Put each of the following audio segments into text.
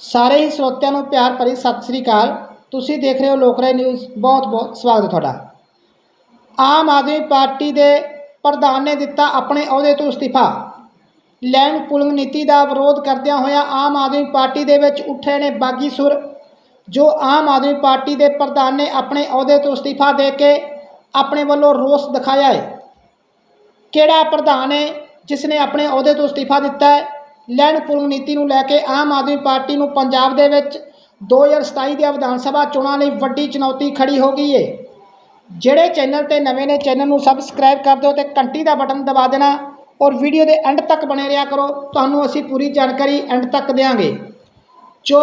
ਸਾਰੇ ਹੀ ਸਰੋਤਿਆਂ ਨੂੰ ਪਿਆਰ ਭਰੀ ਸਤਿ ਸ੍ਰੀ ਅਕਾਲ। ਤੁਸੀਂ ਦੇਖ ਰਹੇ ਹੋ ਲੋਕਰਾਏ ਨਿਊਜ਼। ਬਹੁਤ ਬਹੁਤ ਸਵਾਗਤ ਹੈ ਤੁਹਾਡਾ। ਆਮ ਆਦਮੀ ਪਾਰਟੀ ਦੇ ਪ੍ਰਧਾਨ ਨੇ ਦਿੱਤਾ ਆਪਣੇ ਅਹੁਦੇ ਤੋਂ ਅਸਤੀਫਾ। ਲੈਂਡ ਪੁਲਿੰਗ ਨੀਤੀ ਦਾ ਵਿਰੋਧ ਕਰਦਿਆਂ ਹੋਇਆਂ ਆਮ ਆਦਮੀ ਪਾਰਟੀ ਦੇ ਵਿੱਚ ਉੱਠੇ ਨੇ ਬਾਗੀ ਸੁਰ, ਜੋ ਆਮ ਆਦਮੀ ਪਾਰਟੀ ਦੇ ਪ੍ਰਧਾਨ ਨੇ ਆਪਣੇ ਅਹੁਦੇ ਤੋਂ ਅਸਤੀਫਾ ਦੇ ਕੇ ਆਪਣੇ ਵੱਲੋਂ ਰੋਸ ਦਿਖਾਇਆ ਹੈ। ਕਿਹੜਾ ਪ੍ਰਧਾਨ ਹੈ ਜਿਸ ਨੇ ਆਪਣੇ ਅਹੁਦੇ ਤੋਂ ਅਸਤੀਫਾ ਦਿੱਤਾ ਹੈ? ਲੈਣ ਪੂਰਨ ਨੀਤੀ ਨੂੰ ਲੈ ਕੇ ਆਮ ਆਦਮੀ ਪਾਰਟੀ ਨੂੰ ਪੰਜਾਬ ਦੇ ਵਿੱਚ 2027 ਦੀਆਂ ਵਿਧਾਨ ਸਭਾ ਚੋਣਾਂ ਲਈ ਵੱਡੀ ਚੁਣੌਤੀ ਖੜੀ ਹੋ ਗਈ ਹੈ ਜਿਹੜੇ ਚੈਨਲ ਤੇ ਨਵੇਂ ਨੇ, ਚੈਨਲ ਨੂੰ ਸਬਸਕ੍ਰਾਈਬ ਕਰ ਦਿਓ ਤੇ ਘੰਟੀ ਦਾ ਬਟਨ ਦਬਾ ਦੇਣਾ ਔਰ ਵੀਡੀਓ ਦੇ ਐਂਡ ਤੱਕ ਬਣੇ ਰਿਹਾ ਕਰੋ। ਤੁਹਾਨੂੰ ਅਸੀਂ ਪੂਰੀ ਜਾਣਕਾਰੀ ਐਂਡ ਤੱਕ ਦੇਵਾਂਗੇ ਜੋ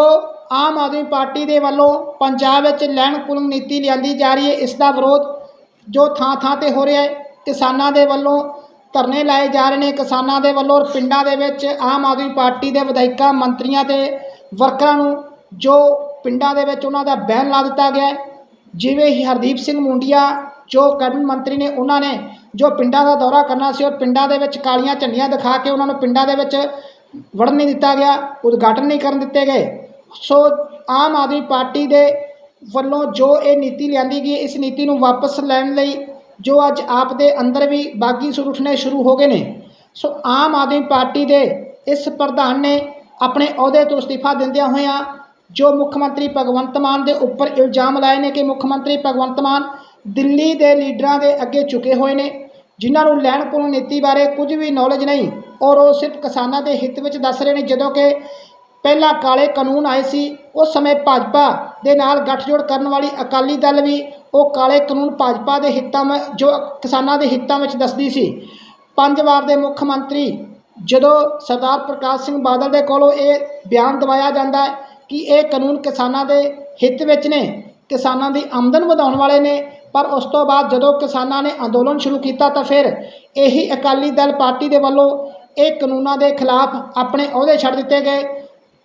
ਆਮ ਆਦਮੀ ਪਾਰਟੀ ਦੇ ਵੱਲੋਂ ਪੰਜਾਬ ਵਿੱਚ ਲੈਣ ਪੂਲਿੰਗ ਨੀਤੀ ਲਿਆਂਦੀ ਜਾ ਰਹੀ ਹੈ ਇਸ ਦਾ ਵਿਰੋਧ ਜੋ ਥਾਂ ਥਾਂ ਤੇ ਹੋ ਰਿਹਾ ਹੈ ਕਿਸਾਨਾਂ ਦੇ ਵੱਲੋਂ ਧਰਨੇ ਲਾਏ ਜਾ ਰਹੇ ਨੇ ਕਿਸਾਨਾਂ ਦੇ ਵੱਲੋਂ ਔਰ ਪਿੰਡਾਂ ਦੇ ਵਿੱਚ ਆਮ ਆਦਮੀ ਪਾਰਟੀ ਦੇ ਵਿਧਾਇਕਾਂ, ਮੰਤਰੀਆਂ ਤੇ ਵਰਕਰਾਂ ਨੂੰ ਜੋ ਪਿੰਡਾਂ ਦੇ ਵਿੱਚ ਉਹਨਾਂ ਦਾ ਬੈਨ ਲਾ ਦਿੱਤਾ ਗਿਆ ਜਿਵੇਂ ਹੀ ਹਰਦੀਪ ਸਿੰਘ ਮੁੰਡੀਆ, ਜੋ ਕੈਬਨਿਟ ਮੰਤਰੀ ਨੇ ਉਹਨਾਂ ਨੇ ਜੋ ਪਿੰਡਾਂ ਦਾ ਦੌਰਾ ਕਰਨਾ ਸੀ ਔਰ ਪਿੰਡਾਂ ਦੇ ਵਿੱਚ ਕਾਲੀਆਂ ਝੰਡੀਆਂ ਦਿਖਾ ਕੇ ਉਹਨਾਂ ਨੂੰ ਪਿੰਡਾਂ ਦੇ ਵਿੱਚ ਵੜਨ ਨਹੀਂ ਦਿੱਤਾ ਗਿਆ, ਉਦਘਾਟਨ ਨਹੀਂ ਕਰਨ ਦਿੱਤੇ ਗਏ। ਸੋ ਆਮ ਆਦਮੀ ਪਾਰਟੀ ਦੇ ਵੱਲੋਂ ਜੋ ਇਹ ਨੀਤੀ ਲਿਆਂਦੀ ਗਈ, ਇਸ ਨੀਤੀ ਨੂੰ ਵਾਪਸ ਲੈਣ ਲਈ ਜੋ ਅੱਜ ਆਪ ਦੇ ਅੰਦਰ ਵੀ ਬਾਗੀ ਸੁਰ ਉੱਠਣੇ ਸ਼ੁਰੂ ਹੋ ਗਏ ਨੇ। ਸੋ ਆਮ ਆਦਮੀ ਪਾਰਟੀ ਦੇ ਇਸ ਪ੍ਰਧਾਨ ਨੇ ਆਪਣੇ ਅਹੁਦੇ ਤੋਂ ਅਸਤੀਫਾ ਦਿੰਦਿਆਂ ਹੋਇਆਂ ਜੋ ਮੁੱਖ ਮੰਤਰੀ ਭਗਵੰਤ ਮਾਨ ਦੇ ਉੱਪਰ ਇਲਜ਼ਾਮ ਲਾਏ ਨੇ ਕਿ ਮੁੱਖ ਮੰਤਰੀ ਭਗਵੰਤ ਮਾਨ ਦਿੱਲੀ ਦੇ ਲੀਡਰਾਂ ਦੇ ਅੱਗੇ ਝੁਕੇ ਹੋਏ ਨੇ, ਜਿਨ੍ਹਾਂ ਨੂੰ ਲੈਣ ਪੂਲ ਨੀਤੀ ਬਾਰੇ ਕੁਝ ਵੀ ਨੌਲੇਜ ਨਹੀਂ, ਔਰ ਉਹ ਸਿਰਫ ਕਿਸਾਨਾਂ ਦੇ ਹਿੱਤ ਵਿੱਚ ਦੱਸ ਰਹੇ ਨੇ। ਜਦੋਂ ਕਿ ਪਹਿਲਾਂ ਕਾਲੇ ਕਾਨੂੰਨ ਆਏ ਸੀ, ਉਸ ਸਮੇਂ ਭਾਜਪਾ ਦੇ ਨਾਲ ਗੱਠਜੋੜ ਕਰਨ ਵਾਲੀ ਅਕਾਲੀ ਦਲ ਵੀ ਉਹ ਕਾਲੇ ਕਾਨੂੰਨ ਭਾਜਪਾ ਦੇ ਹਿੱਤਾਂ ਵਿੱਚ, ਜੋ ਕਿਸਾਨਾਂ ਦੇ ਹਿੱਤਾਂ ਵਿੱਚ ਦੱਸਦੀ ਸੀ। ਪੰਜ ਵਾਰ ਦੇ ਮੁੱਖ ਮੰਤਰੀ ਜਦੋਂ ਸਰਦਾਰ ਪ੍ਰਕਾਸ਼ ਸਿੰਘ ਬਾਦਲ ਦੇ ਕੋਲੋਂ ਇਹ ਬਿਆਨ ਦਵਾਇਆ ਜਾਂਦਾ ਕਿ ਇਹ ਕਾਨੂੰਨ ਕਿਸਾਨਾਂ ਦੇ ਹਿੱਤ ਵਿੱਚ ਨੇ, ਕਿਸਾਨਾਂ ਦੀ ਆਮਦਨ ਵਧਾਉਣ ਵਾਲੇ ਨੇ, ਪਰ ਉਸ ਤੋਂ ਬਾਅਦ ਜਦੋਂ ਕਿਸਾਨਾਂ ਨੇ ਅੰਦੋਲਨ ਸ਼ੁਰੂ ਕੀਤਾ ਤਾਂ ਫਿਰ ਇਹੀ ਅਕਾਲੀ ਦਲ ਪਾਰਟੀ ਦੇ ਵੱਲੋਂ ਇਹ ਕਾਨੂੰਨਾਂ ਦੇ ਖਿਲਾਫ ਆਪਣੇ ਅਹੁਦੇ ਛੱਡ ਦਿੱਤੇ ਗਏ,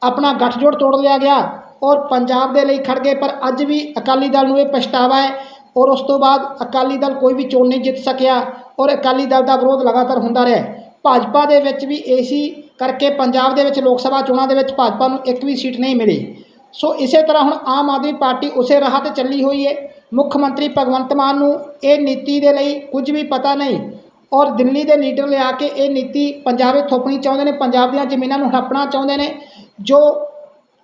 ਆਪਣਾ ਗੱਠਜੋੜ ਤੋੜ ਲਿਆ ਗਿਆ। ਔਰ ਪੰਜਾਬ ਦੇ ਲਈ ਖੜ ਗਏ, ਪਰ ਅੱਜ ਵੀ ਅਕਾਲੀ ਦਲ ਨੂੰ ਇਹ ਪਛਤਾਵਾ ਹੈ ਔਰ ਉਸ ਤੋਂ ਬਾਅਦ ਅਕਾਲੀ ਦਲ ਕੋਈ ਵੀ ਚੋਣ ਨਹੀਂ ਜਿੱਤ ਸਕਿਆ ਔਰ ਅਕਾਲੀ ਦਲ ਦਾ ਵਿਰੋਧ ਲਗਾਤਾਰ ਹੁੰਦਾ ਰਿਹਾ। ਭਾਜਪਾ ਦੇ ਵਿੱਚ ਵੀ ਏਸੀ ਕਰਕੇ ਪੰਜਾਬ ਦੇ ਵਿੱਚ ਲੋਕ ਸਭਾ ਚੋਣਾਂ ਦੇ ਵਿੱਚ ਭਾਜਪਾ ਨੂੰ ਇੱਕ ਵੀ ਸੀਟ ਨਹੀਂ ਮਿਲੀ। ਸੋ ਇਸੇ ਤਰ੍ਹਾਂ ਹੁਣ ਆਮ ਆਦਮੀ ਪਾਰਟੀ ਉਸੇ ਰਾਹ ਤੇ ਚੱਲੀ ਹੋਈ ਹੈ। ਮੁੱਖ ਮੰਤਰੀ ਭਗਵੰਤ ਮਾਨ ਨੂੰ ਇਹ ਨੀਤੀ ਦੇ ਲਈ ਕੁਝ ਵੀ ਪਤਾ ਨਹੀਂ ਔਰ ਦਿੱਲੀ ਦੇ ਲੀਡਰ ਲਿਆ ਕੇ ਇਹ ਨੀਤੀ ਪੰਜਾਬ ਵਿੱਚ ਥੋਪਣੀ ਚਾਹੁੰਦੇ ਨੇ, ਪੰਜਾਬ ਦੀਆਂ ਜ਼ਮੀਨਾਂ ਨੂੰ ਹੜਪਣਾ ਚਾਹੁੰਦੇ ਨੇ, ਜੋ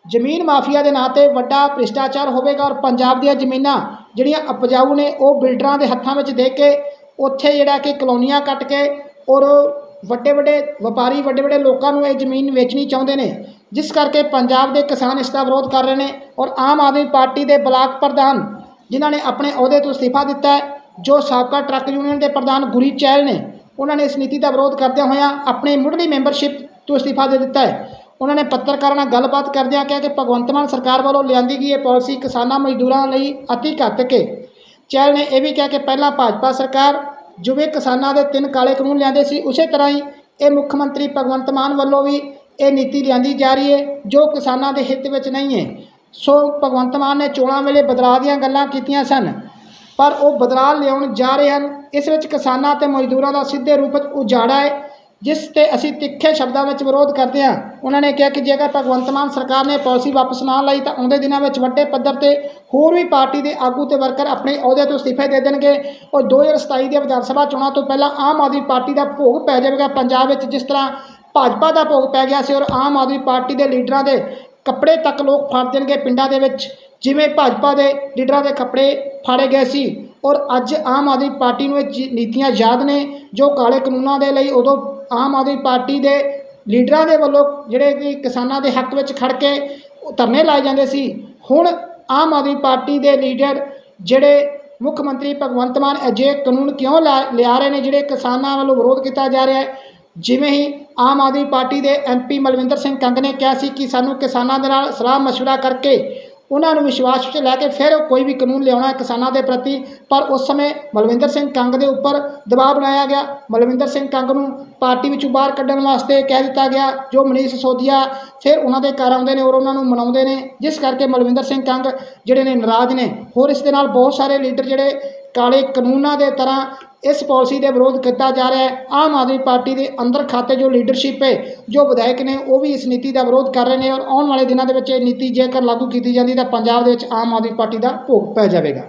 ਜ਼ਮੀਨ ਮਾਫੀਆ ਦੇ ਨਾਂ ਤੇ ਵੱਡਾ ਭ੍ਰਿਸ਼ਟਾਚਾਰ ਹੋਵੇਗਾ ਔਰ ਪੰਜਾਬ ਦੀਆਂ ਜ਼ਮੀਨਾਂ ਜਿਹੜੀਆਂ ਉਪਜਾਊ ਨੇ, ਉਹ ਬਿਲਡਰਾਂ ਦੇ ਹੱਥਾਂ ਵਿੱਚ ਦੇ ਕੇ ਉੱਥੇ ਜਿਹੜਾ ਕਿ ਕਲੋਨੀਆਂ ਕੱਟ ਕੇ ਔਰ ਵੱਡੇ ਵੱਡੇ ਵਪਾਰੀ, ਵੱਡੇ ਵੱਡੇ ਲੋਕਾਂ ਨੂੰ ਇਹ ਜ਼ਮੀਨ ਵੇਚਣੀ ਚਾਹੁੰਦੇ ਨੇ, ਜਿਸ ਕਰਕੇ ਪੰਜਾਬ ਦੇ ਕਿਸਾਨ ਇਸ ਦਾ ਵਿਰੋਧ ਕਰ ਰਹੇ ਨੇ ਔਰ ਆਮ ਆਦਮੀ ਪਾਰਟੀ ਦੇ ਬਲਾਕ ਪ੍ਰਧਾਨ ਜਿਨ੍ਹਾਂ ਨੇ ਆਪਣੇ ਅਹੁਦੇ ਤੋਂ ਅਸਤੀਫਾ ਦਿੱਤਾ ਹੈ, ਜੋ ਸਾਬਕਾ ਟਰੱਕ ਯੂਨੀਅਨ ਦੇ ਪ੍ਰਧਾਨ ਗੁਰੀ ਚਹਿਲ ਨੇ, ਉਹਨਾਂ ਨੇ ਇਸ ਨੀਤੀ ਦਾ ਵਿਰੋਧ ਕਰਦਿਆਂ ਹੋਇਆਂ ਆਪਣੀ ਮੁੱਢਲੀ ਮੈਂਬਰਸ਼ਿਪ ਤੋਂ ਅਸਤੀਫਾ ਦੇ ਦਿੱਤਾ ਹੈ। ਉਹਨਾਂ ਨੇ ਪੱਤਰਕਾਰਾਂ ਨਾਲ ਗੱਲਬਾਤ ਕਰਦਿਆਂ ਕਿਹਾ ਕਿ ਭਗਵੰਤ ਮਾਨ ਸਰਕਾਰ ਵੱਲੋਂ ਲਿਆਂਦੀ ਗਈ ਇਹ ਪਾਲਿਸੀ ਕਿਸਾਨਾਂ ਮਜ਼ਦੂਰਾਂ ਲਈ ਅਤੀ ਘਾਤਕ ਹੈ ਚਹਿਲ ਨੇ ਇਹ ਵੀ ਕਿਹਾ ਕਿ ਪਹਿਲਾਂ ਭਾਜਪਾ ਸਰਕਾਰ ਜਿਵੇਂ ਕਿਸਾਨਾਂ ਦੇ ਤਿੰਨ ਕਾਲੇ ਕਾਨੂੰਨ ਲਿਆਂਦੇ ਸੀ, ਉਸੇ ਤਰ੍ਹਾਂ ਹੀ ਇਹ ਮੁੱਖ ਮੰਤਰੀ ਭਗਵੰਤ ਮਾਨ ਵੱਲੋਂ ਵੀ ਇਹ ਨੀਤੀ ਲਿਆਂਦੀ ਜਾ ਰਹੀ ਹੈ, ਜੋ ਕਿਸਾਨਾਂ ਦੇ ਹਿੱਤ ਵਿੱਚ ਨਹੀਂ ਹੈ। ਸੋ ਭਗਵੰਤ ਮਾਨ ਨੇ ਚੋਣਾਂ ਵੇਲੇ ਬਦਲਾਅ ਦੀਆਂ ਗੱਲਾਂ ਕੀਤੀਆਂ ਸਨ, ਪਰ ਉਹ ਬਦਲਾਅ ਲਿਆਉਣ ਜਾ ਰਹੇ ਹਨ। ਇਸ ਵਿੱਚ ਕਿਸਾਨਾਂ ਤੇ ਮਜ਼ਦੂਰਾਂ ਦਾ ਸਿੱਧੇ ਰੂਪ ਵਿੱਚ ਉਜਾੜਾ ਹੈ। ਜਿਸ ਤੇ ਅਸੀਂ ਤਿੱਖੇ ਸ਼ਬਦਾਂ ਵਿੱਚ ਵਿਰੋਧ ਕਰਦੇ ਹਾਂ, ਉਹਨਾਂ ਨੇ ਕਿਹਾ ਕਿ ਜੇਕਰ ਭਗਵੰਤ ਮਾਨ ਸਰਕਾਰ ਨੇ ਪਾਲਿਸੀ ਵਾਪਸ ਨਾ ਲਈ, ਤਾਂ ਆਉਂਦੇ ਦਿਨਾਂ ਵਿੱਚ ਵੱਡੇ ਪੱਧਰ ਤੇ ਹੋਰ ਵੀ ਪਾਰਟੀ ਦੇ ਆਗੂ ਤੇ ਵਰਕਰ ਆਪਣੇ ਅਹੁਦੇ ਤੋਂ ਅਸਤੀਫੇ ਦੇ ਦੇਣਗੇ। ਔਰ 2027 ਦੀਆਂ ਵਿਧਾਨ ਸਭਾ ਚੋਣਾਂ ਤੋਂ ਪਹਿਲਾਂ ਆਮ ਆਦਮੀ ਪਾਰਟੀ ਦਾ ਭੋਗ ਪੈ ਜਾਵੇਗਾ। ਪੰਜਾਬ ਵਿੱਚ ਜਿਸ ਤਰ੍ਹਾਂ ਭਾਜਪਾ ਦਾ ਭੋਗ ਪੈ ਗਿਆ ਸੀ ਔਰ ਆਮ ਆਦਮੀ ਪਾਰਟੀ ਦੇ ਲੀਡਰਾਂ ਦੇ ਕੱਪੜੇ ਤੱਕ ਲੋਕ ਫਾੜ ਦੇਣਗੇ ਪਿੰਡਾਂ ਦੇ ਵਿੱਚ, ਜਿਵੇਂ ਭਾਜਪਾ ਦੇ ਲੀਡਰਾਂ ਦੇ ਕੱਪੜੇ ਫਾੜੇ ਗਏ ਸੀ। ਔਰ ਅੱਜ ਆਮ ਆਦਮੀ ਪਾਰਟੀ ਨੂੰ ਇਹ ਚੀ- ਨੀਤੀਆਂ ਯਾਦ ਨੇ, ਜੋ ਕਾਲੇ ਕਾਨੂੰਨਾਂ ਦੇ ਲਈ ਉਦੋਂ ਆਮ ਆਦਮੀ ਪਾਰਟੀ ਦੇ ਲੀਡਰਾਂ ਦੇ ਵੱਲੋਂ ਜਿਹੜੇ ਕਿ ਕਿਸਾਨਾਂ ਦੇ ਹੱਕ ਵਿੱਚ ਖੜ ਕੇ ਧਰਨੇ ਲਾਏ ਜਾਂਦੇ ਸੀ, ਹੁਣ ਆਮ ਆਦਮੀ ਪਾਰਟੀ ਦੇ ਲੀਡਰ ਜਿਹੜੇ ਮੁੱਖ ਮੰਤਰੀ ਭਗਵੰਤ ਮਾਨ ਅਜੇ ਕਾਨੂੰਨ ਕਿਉਂ ਲਾ- ਲਿਆ ਰਹੇ ਨੇ, ਜਿਹੜੇ ਕਿਸਾਨਾਂ ਵੱਲੋਂ ਵਿਰੋਧ ਕੀਤਾ ਜਾ ਰਿਹਾ ਹੈ? ਜਿਵੇਂ ਹੀ ਆਮ ਆਦਮੀ ਪਾਰਟੀ ਦੇ ਐਮਪੀ ਮਲਵਿੰਦਰ ਸਿੰਘ ਕੰਗ ਨੇ ਕਿਹਾ ਸੀ ਕਿ ਸਾਨੂੰ ਕਿਸਾਨਾਂ ਦੇ ਨਾਲ ਸਲਾਹ ਮਸ਼ਵਰਾ ਕਰਕੇ ਉਹਨਾਂ ਨੂੰ ਵਿਸ਼ਵਾਸ ਵਿੱਚ ਲੈ ਕੇ ਫਿਰ ਕੋਈ ਵੀ ਕਾਨੂੰਨ ਲਿਆਉਣਾ ਕਿਸਾਨਾਂ ਦੇ ਪ੍ਰਤੀ। ਪਰ ਉਸ ਸਮੇਂ ਮਲਵਿੰਦਰ ਸਿੰਘ ਕੰਗ ਦੇ ਉੱਪਰ ਦਬਾਅ ਬਣਾਇਆ ਗਿਆ। ਮਲਵਿੰਦਰ ਸਿੰਘ ਕੰਗ ਨੂੰ ਪਾਰਟੀ ਵਿੱਚੋਂ ਬਾਹਰ ਕੱਢਣ ਵਾਸਤੇ ਕਹਿ ਦਿੱਤਾ ਗਿਆ, ਜੋ ਮਨੀਸ਼ ਸੋਧੀਆ ਫਿਰ ਉਹਨਾਂ ਦੇ ਘਰ ਆਉਂਦੇ ਨੇ ਔਰ ਉਹਨਾਂ ਨੂੰ ਮਨਾਉਂਦੇ ਨੇ। ਜਿਸ ਕਰਕੇ ਮਲਵਿੰਦਰ ਸਿੰਘ ਕੰਗ, ਜਿਹੜੇ ਨੇ ਨਾਰਾਜ਼ ਨੇ, ਹੋਰ ਇਸ ਦੇ ਨਾਲ ਬਹੁਤ ਸਾਰੇ ਲੀਡਰ ਜਿਹੜੇ ਕਾਲੇ ਕਾਨੂੰਨਾਂ ਦੇ ਤਰ੍ਹਾਂ ਇਸ ਪਾਲਿਸੀ ਦੇ ਵਿਰੋਧ ਕੀਤਾ ਜਾ ਰਿਹਾ ਹੈ। ਆਮ ਆਦਮੀ ਪਾਰਟੀ ਦੇ ਅੰਦਰ ਖਾਤੇ ਜੋ ਲੀਡਰਸ਼ਿਪ ਹੈ, ਜੋ ਵਿਧਾਇਕ ਨੇ, ਉਹ ਵੀ ਇਸ ਨੀਤੀ ਦਾ ਵਿਰੋਧ ਕਰ ਰਹੇ ਨੇ ਔਰ ਆਉਣ ਵਾਲੇ ਦਿਨਾਂ ਦੇ ਵਿੱਚ ਇਹ ਨੀਤੀ ਜੇਕਰ ਲਾਗੂ ਕੀਤੀ ਜਾਂਦੀ ਤਾਂ ਪੰਜਾਬ ਦੇ ਵਿੱਚ ਆਮ ਆਦਮੀ ਪਾਰਟੀ ਦਾ ਭੋਗ ਪੈ ਜਾਵੇਗਾ।